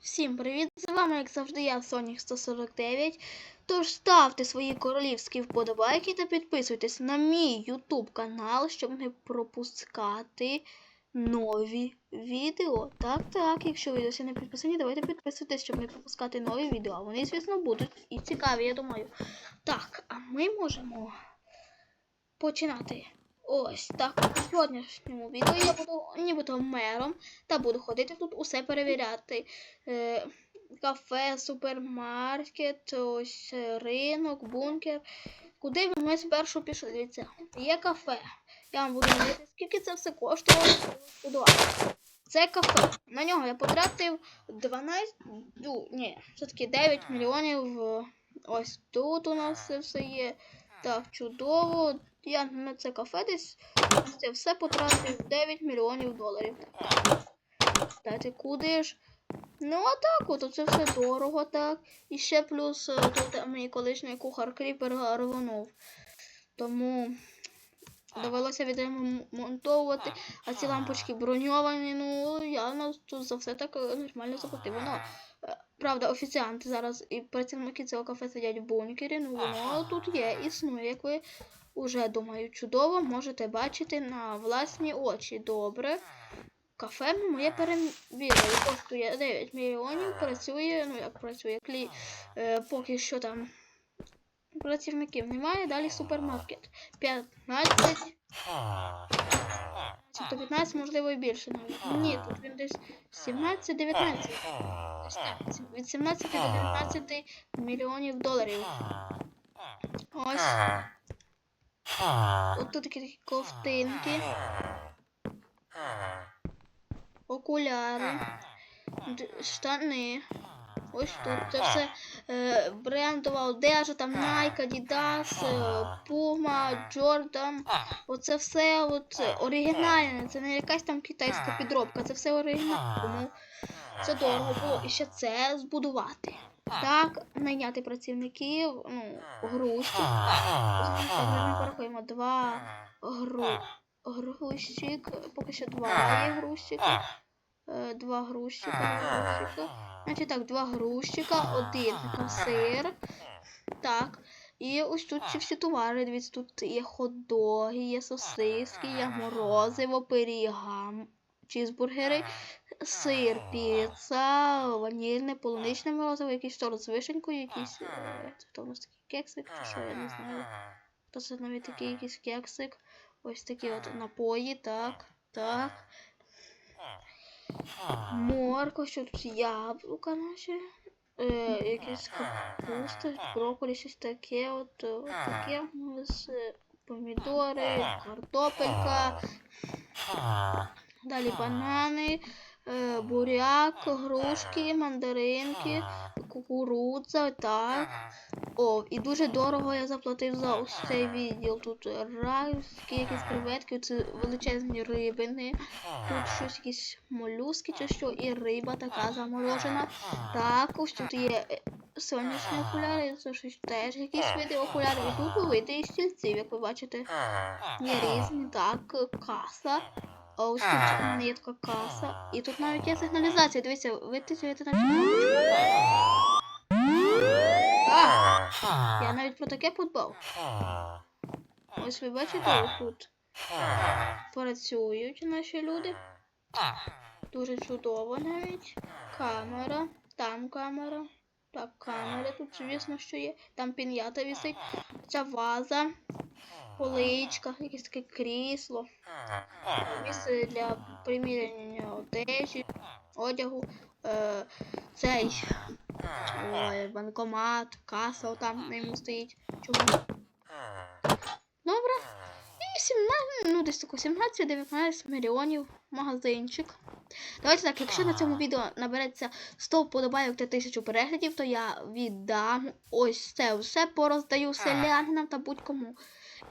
Всім привіт! З вами, як завжди, я Сонік 149. Тож ставте свої королівські вподобайки та підписуйтесь на мій YouTube канал, щоб не пропускати нові відео. Так, так, якщо ви досі не підписані, давайте підписуйтесь, щоб не пропускати нові відео. А вони, звісно, будуть і цікаві, я думаю. Так, а ми можемо починати. Ось так. У сьогоднішньому відео я буду нібито мером та буду ходити тут усе перевіряти. Е, кафе, супермаркет, ось е, ринок, бункер. Куди ми спершу пішли? Дивіться, є кафе. Я вам буду говорити, скільки це все коштує. Це кафе. На нього я потратив 12, ну, ні, все-таки 9 мільйонів. Ось тут у нас це все є. Так, чудово. Я на це кафе десь це все потратив 9 мільйонів доларів. Дайте куди ж? Ну, а так, от це все дорого, так. І ще плюс е, тут мій колишній кухар Кріпер рвонув. Тому довелося відремонтовувати, а ці лампочки броньовані, ну я тут за все так е, нормально заплатив. Воно, е, правда, офіціанти зараз і працівники цього кафе сидять в бункері, ну воно тут є, існує, як ви уже думаю, чудово можете бачити на власні очі. Добре. Кафе моє перевірили. Коштує 9 мільйонів, працює, ну як працює, клі, е, поки що там працівників немає. Далі супермаркет. 15. Чи 15, можливо, і більше навіть. Ні, тут він десь 17-19. Від 17 до 19 мільйонів доларів. Ось. От тут такі ковтинки, окуляри, штани. Ось тут. Це все е, брендова одежа, там Nike, Adidas, е, Puma, Jordan. Оце все от оригінальне, це не якась там китайська підробка, це все оригінальне. Тому це дорого було і ще це збудувати. Так, найняти працівників, ну, грузчик. Ми порахуємо два гру... грузчик, поки що два є грузчика. Е, Два грузчика, грузчика. Значить так, два грузчика, один касир. Так. І ось тут ці всі товари. Дивіться, тут є хот-доги, є сосиски, є морозиво, пиріг, гам, чізбургери, сир, піца, ванільне, полуничне морозиво, якийсь торт з вишенькою, якийсь. е, хто у нас такий кексик, чи що, я не знаю. То це навіть такий якийсь кексик. Ось такі от напої, так, так. Морква, що тут яблука наші. Е, якісь капуста, брокколі, щось таке, от, от таке нас е, помідори, картопелька, далі банани, е, буряк, грушки, мандаринки, кукурудза, так. О, і дуже дорого я заплатив за ось цей відділ. Тут райські якісь креветки, це величезні рибини. Тут щось якісь молюски чи що, і риба така заморожена. Також тут є е, сонячні окуляри, це щось теж якісь види окулярів. І тут види стільців, як ви бачите. Є різні, так, каса. Ось тут у мене є така каса. І тут навіть є сигналізація. Дивіться, витисуєте на А, я навіть про таке подбав. Ось ви бачите, ось тут працюють наші люди. Дуже чудово навіть. Камера, там камера. Так, камера тут, звісно, що є. Там пін'ята висить. Ця ваза, поличка, якесь таке крісло. Місце для приміряння одежі, одягу. Е, цей ой, банкомат, каса там на ньому стоїть. Чому? Добре. І 17, ну десь тако 17-19 мільйонів магазинчик. Давайте так, якщо на цьому відео набереться 100 вподобайок та 1000 переглядів, то я віддам ось це все пороздаю селянам та будь-кому.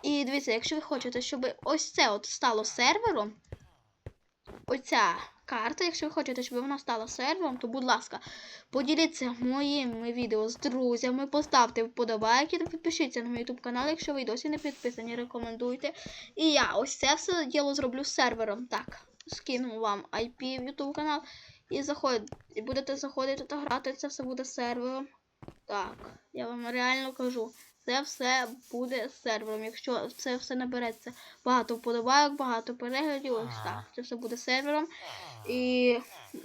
І дивіться, якщо ви хочете, щоб ось це от стало сервером, оця карта, якщо ви хочете, щоб вона стала сервером, то будь ласка, поділіться моїми відео з друзями, поставте вподобайки та підпишіться на мій YouTube канал, якщо ви досі не підписані, рекомендуйте. І я ось це все діло зроблю сервером. Так, скину вам IP в YouTube канал. І і будете заходити та грати, це все буде сервером. Так, я вам реально кажу, це все буде сервером. Якщо це все набереться багато вподобайок, багато переглядів, ось так. Це все буде сервером. І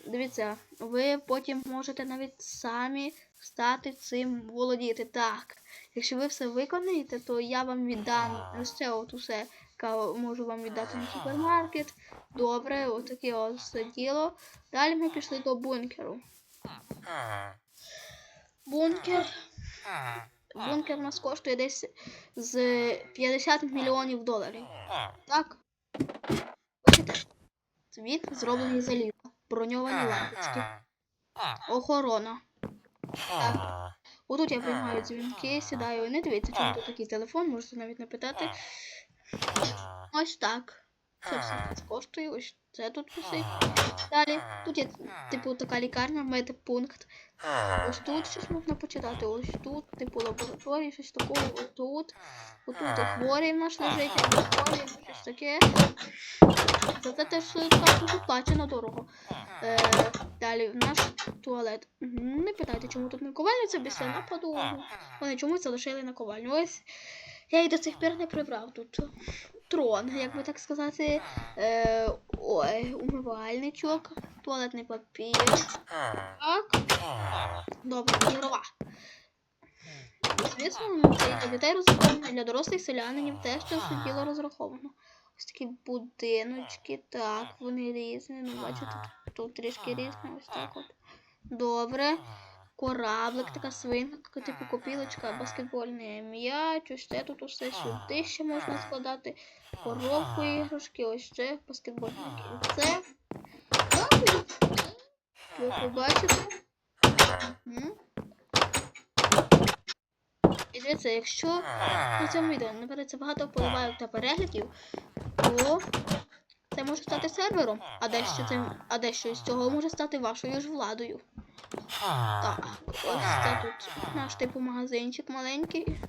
дивіться, ви потім можете навіть самі стати цим володіти. Так, якщо ви все виконаєте, то я вам віддам ось це от усе, можу вам віддати на супермаркет. Добре, отаке ось все діло. Далі ми пішли до бункеру. Бункер. Бункер у нас коштує десь з 50 мільйонів доларів. Так? Бачите? Він зроблений з заліза. Броньовані лампочки. Охорона. Так. Отут я приймаю дзвінки, сідаю. Не дивіться, чому тут такий телефон, можете навіть напитати. Ось так. Це все коштує, ось це тут висить. Далі, тут є типу така лікарня, медпункт. Ось тут щось можна почитати. Ось тут, типу лабораторії, щось такого, ось тут. Отут хворий наш лежить, або хворий, щось таке. За це теж дуже плачено дорого. Е, далі наш туалет. Не питайте, чому тут наковальня, це після нападу. Вони чомусь залишили наковальню. Ось я і до цих пір не прибрав тут. Трон, як би так сказати. Е, ой, умивальничок, туалетний папір. Так. Добре, ігрова. Звісно, це для дітей розраховано, для дорослих селянинів теж це все діло розраховано. Ось такі будиночки, так, вони різні. Ну, бачите, тут, тут трішки різні, ось так от. Добре. Кораблик, така свинка, типу копілочка, баскетбольний м'яч, ось це тут усе сюди ще можна складати. Коробку іграшки, ось це баскетбольне кільце. Як ви бачите. Мгм. І дивіться, якщо на цьому відео набереться багато вподобайок та переглядів, то це може стати сервером, а дещо, це, а дещо із цього може стати вашою ж владою. Так, ось це тут наш типу магазинчик маленький.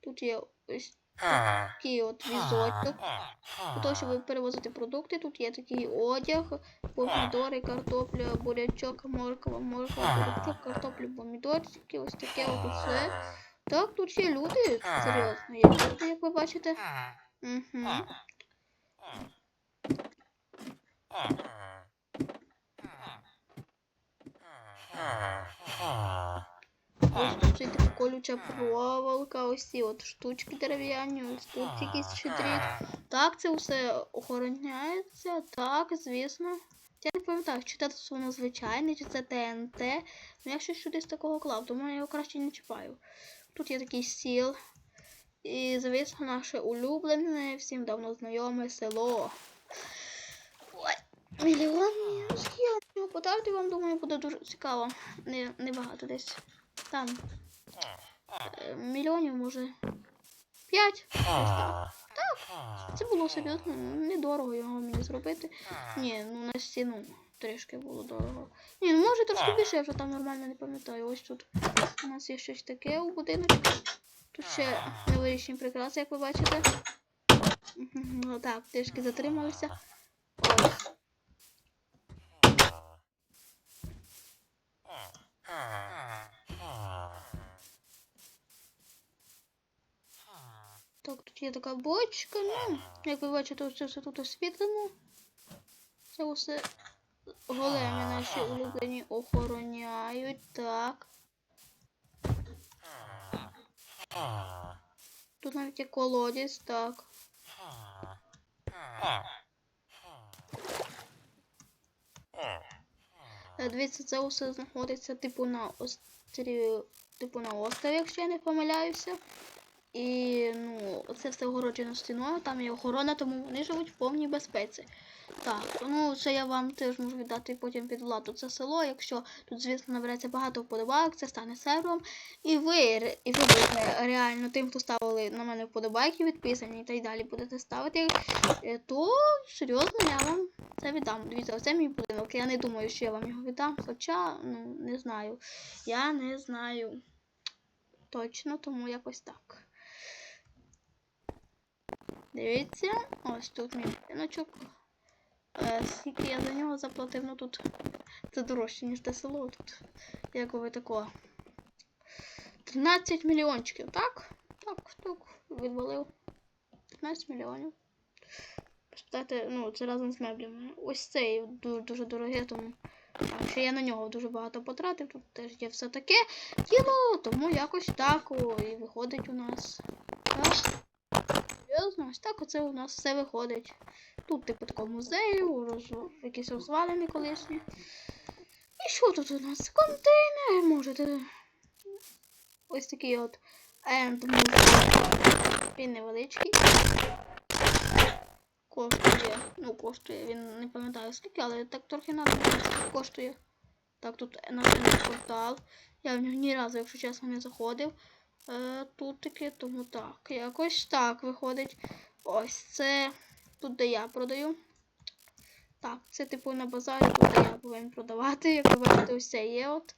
Тут є ось такий от візочок. Для того, щоб перевозити продукти, тут є такий одяг, помідори, картопля, бурячок, морква, морква, бурячок, картопля, помідорчики, ось таке от усе. Так, тут є люди, серйозно, є люди, як ви бачите. Угу. Ось тут така колюча проволока, ось ці от штучки дерев'яні, ось тут якийсь щитрік. Так, це все охороняється, так, звісно. Я не пам'ятаю, чи це воно звичайне, чи це ТНТ. Ну я щось сюди такого клав, тому я його краще не чіпаю. Тут є такий стіл. І, звісно, наше улюблене, всім давно знайоме село. Ой, мільйон скільки подати вам, думаю, буде дуже цікаво. Не, небагато десь. Там. е, Мільйонів, може. П'ять. Так! Це було серйозно, недорого його мені зробити. Ні, ну на стіну трішки було дорого. Ні, ну може трошки більше, я вже там нормально не пам'ятаю. Ось тут у нас є щось таке у будиночку. Тут ще новорічні прикраси, як ви бачите. Ну так, трішки затрималися. Ось. Так, тут є така бочка, ну, як ви бачите, це все тут освітлено. Це усе големи наші улюблені охороняють. Так. Тут навіть є колодязь, так. Е, Дивіться, це усе знаходиться типу на острові, типу на острові, якщо я не помиляюся. І ну, це все огороджено стіною, там є охорона, тому вони живуть в повній безпеці. Так, ну це я вам теж можу віддати потім під владу це село. Якщо тут, звісно, набереться багато вподобайок, це стане сервером. І ви, і ви будете реально тим, хто ставили на мене вподобайки, відписані та й далі будете ставити, е, то серйозно я вам це віддам. Дивіться, оце мій будинок. Я не думаю, що я вам його віддам, хоча, ну, не знаю. Я не знаю точно, тому якось так. Дивіться, ось тут мій будиночок. Е, скільки я за нього заплатив, ну тут Це дорожче, ніж те село тут. Як ви тако. 13 мільйончиків, так? Так, так, відвалив. 15 мільйонів. Спитати, ну, це разом з меблями. Ось цей дуже, дуже дорогий, тому ще я на нього дуже багато потратив. Тут теж є все таке діло, тому якось так о, і виходить у нас. Серйозно, ось так оце у нас все виходить. Тут типу такого музею, роз... якісь розвалини колишні. І що тут у нас? Контейнер, можете. Ось такий от енд. Він невеличкий. Коштує. Ну, коштує, він не пам'ятаю скільки, але так трохи надо коштує. Так, тут наш портал. Я в нього ні разу, якщо чесно, не заходив. Е, тут таки, тому так. Якось так виходить. Ось це тут, де я продаю. Так, це типу на базарі, тут я повинен продавати. Як ви бачите, ось це є от.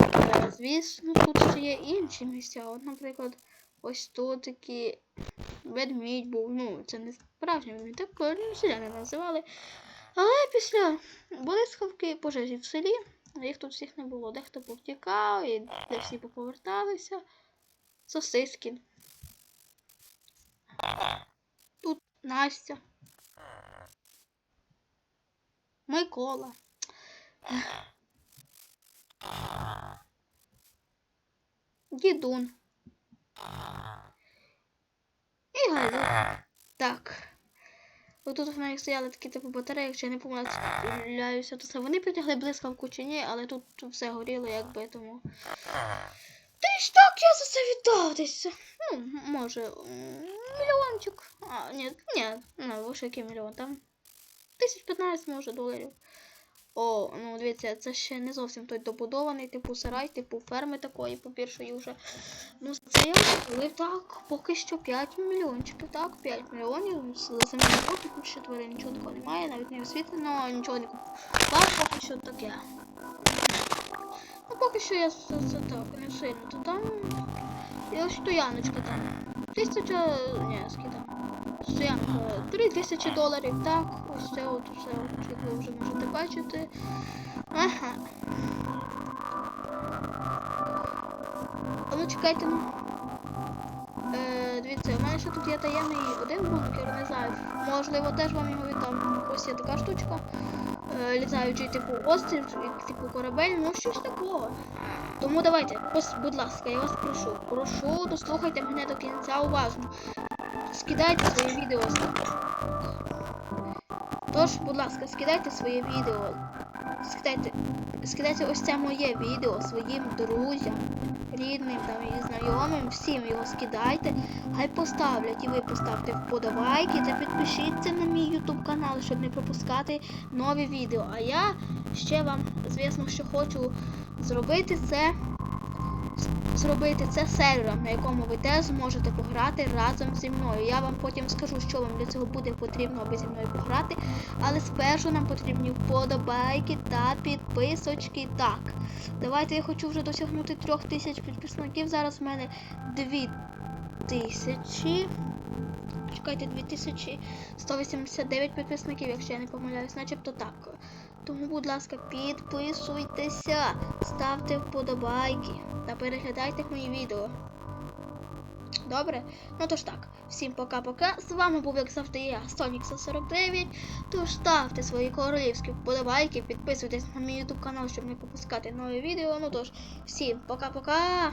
Е, звісно, тут ще є інші місця. От, наприклад, ось тут такі ведмідь був. Ну, це не справжній ведмідь, так селяни називали. Але після блискавки пожежі в селі, їх тут всіх не було. Дехто повтікав, і де всі поповерталися. Сосиски. Тут Настя. Микола. Дідун. І Галя. Так. Отут в мене стояли такі типу батареї, якщо я не помиляюся, то це вони притягли блискавку чи ні, але тут все горіло, якби тому. Ти ж так я за це віддав. Ну, може, мільйончик. А, ні, ні, ну, лише який мільйон, там. Тисяч 15, може, доларів. О, ну дивіться, це ще не зовсім той добудований, типу сарай, типу ферми такої, по-перше, вже. Ну, це я купив так, поки що 5 мільйончиків, так, 5 мільйонів. землі поки ще твори нічого такого немає, навіть не освітлено, нічого не купував, поки що таке. Ну, поки що я це, це так, не сильно. То там. І ось стояночка там. Тисяча. Ні, скільки там. Стоянка. Три тисячі доларів, так. Ось це от все, як ви вже можете бачити. Ага. А ну чекайте, ну. Е, дивіться, у мене ще тут є таємний один бункер, не знаю. Можливо, теж вам його віддам. Ось є така штучка. Е, літаючий типу острів, типу корабель, ну щось такого. Тому давайте, ось, будь ласка, я вас прошу. Прошу, дослухайте мене до кінця уважно. Скидайте своє відео. Тож, будь ласка, скидайте своє відео. Скидайте, скидайте ось це моє відео своїм друзям, рідним там і знайомим, всім його скидайте. Хай поставлять і ви поставте вподобайки та підпишіться на мій YouTube канал, щоб не пропускати нові відео. А я ще вам, звісно, що хочу зробити це. Зробити це сервером, на якому ви теж зможете пограти разом зі мною. Я вам потім скажу, що вам для цього буде потрібно, аби зі мною пограти. Але спершу нам потрібні вподобайки та підписочки. Так, давайте я хочу вже досягнути трьох тисяч підписників. Зараз в мене дві тисячі. Чекайте, 2189 підписників, якщо я не помиляюсь, начебто так. Тому, будь ласка, підписуйтеся, ставте вподобайки та переглядайте мої відео. Добре? Ну тож так, всім пока-пока. З вами був, як завжди, я, Сонікса 49. Тож ставте свої королівські вподобайки, підписуйтесь на мій YouTube канал, щоб не пропускати нові відео. Ну тож, всім пока-пока!